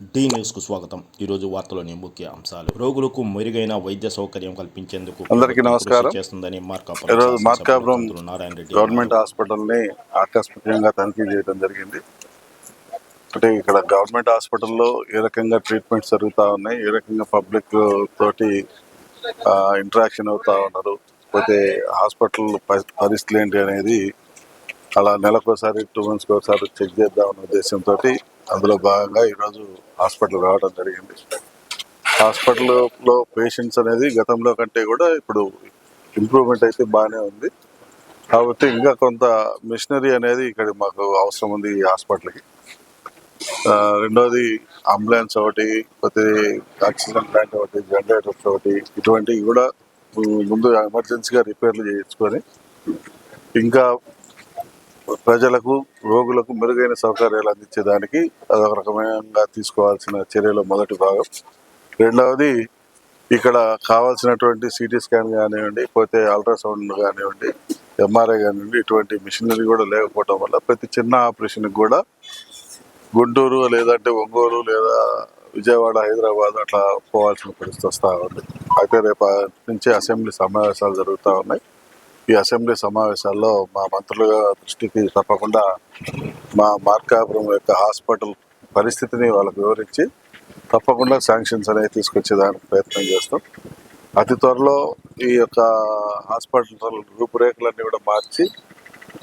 D న్యూస్కు స్వాగతం ఈరోజు వార్తలోని ముఖ్య అంశాలు రోగులకు మెరుగైన వైద్య సౌకర్యం కల్పించేందుకు అందరికీ నమస్కారం. చేస్తుందని మార్కాపురం మార్కాపురం నారాయణ రెడ్డి గవర్నమెంట్. హాస్పిటల్ని ఆకస్మికంగా తనిఖీ చేయడం జరిగింది అంటే ఇక్కడ గవర్నమెంట్ హాస్పిటల్లో ఏ రకంగా ట్రీట్మెంట్స్ జరుగుతూ ఉన్నాయి ఏ రకంగా పబ్లిక్ తోటి ఇంటరాక్షన్ అవుతా ఉన్నారు పోతే హాస్పిటల్ పరిస్థితులు ఏంటి అనేది అలా నెలకోసారి టూ మంత్స్కి ఒకసారి చెక్ చేద్దామన్న ఉద్దేశంతో అందులో భాగంగా ఈరోజు హాస్పిటల్ రావడం జరిగింది. హాస్పిటల్లో పేషెంట్స్ అనేది గతంలో కంటే కూడా ఇప్పుడు ఇంప్రూవ్మెంట్ అయితే బాగానే ఉంది. కాబట్టి ఇంకా కొంత మిషనరీ అనేది ఇక్కడ మాకు అవసరం ఉంది ఈ హాస్పిటల్కి. రెండోది అంబులెన్స్ ఒకటి ప్రతి ఆక్సిజన్ ప్లాంట్ ఒకటి జనరేటర్స్ ఒకటి ఇటువంటివి కూడా ముందు ఎమర్జెన్సీగా రిపేర్లు చేయించుకొని ఇంకా ప్రజలకు రోగులకు మెరుగైన సౌకర్యాలు అందించేదానికి అదొక రకమైన తీసుకోవాల్సిన చర్యలో మొదటి భాగం. రెండవది ఇక్కడ కావాల్సినటువంటి సిటీ స్కాన్ కానివ్వండి పోతే అల్ట్రాసౌండ్ కానివ్వండి ఎంఆర్ఐ కానివ్వండి ఇటువంటి మిషనరీ కూడా లేకపోవడం వల్ల ప్రతి చిన్న ఆపరేషన్కి కూడా గుంటూరు లేదంటే ఒంగోలు లేదా విజయవాడ హైదరాబాద్ అట్లా పోవాల్సిన పరిస్థితి వస్తూ ఉంది. అయితే రేపు నుంచి అసెంబ్లీ సమావేశాలు జరుగుతూ ఉన్నాయి. ఈ అసెంబ్లీ సమావేశాల్లో మా మంత్రుల దృష్టికి తప్పకుండా మా మార్కాపురం యొక్క హాస్పిటల్ పరిస్థితిని వాళ్ళకు వివరించి తప్పకుండా శాంక్షన్స్ అనేవి తీసుకొచ్చేదానికి ప్రయత్నం చేస్తాం. అతి త్వరలో ఈ యొక్క హాస్పిటల్ రూపురేఖలన్నీ కూడా మార్చి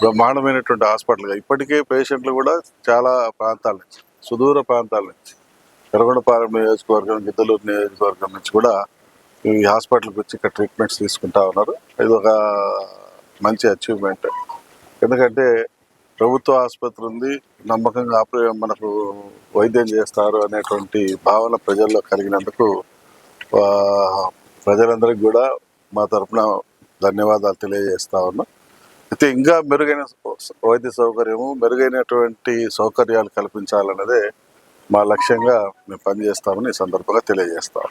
బ్రహ్మాండమైనటువంటి హాస్పిటల్గా ఇప్పటికే పేషెంట్లు కూడా చాలా ప్రాంతాల నుంచి సుదూర ప్రాంతాల నుంచి ఎర్రగొండపాలెం నియోజకవర్గం గిద్దలూరు నియోజకవర్గం నుంచి కూడా ఈ హాస్పిటల్కి వచ్చి ఇక్కడ ట్రీట్మెంట్స్ తీసుకుంటా ఉన్నారు. ఇది ఒక మంచి అచీవ్మెంట్. ఎందుకంటే ప్రభుత్వ ఆసుపత్రి ఉంది నమ్మకంగా ఆపరే మనకు వైద్యం చేస్తారు అనేటువంటి భావన ప్రజల్లో కలిగినందుకు ప్రజలందరికీ కూడా మా తరపున ధన్యవాదాలు తెలియజేస్తా ఉన్నాం. అయితే ఇంకా మెరుగైన వైద్య సౌకర్యము మెరుగైనటువంటి సౌకర్యాలు కల్పించాలన్నదే మా లక్ష్యంగా మేము పనిచేస్తామని ఈ సందర్భంగా తెలియజేస్తాం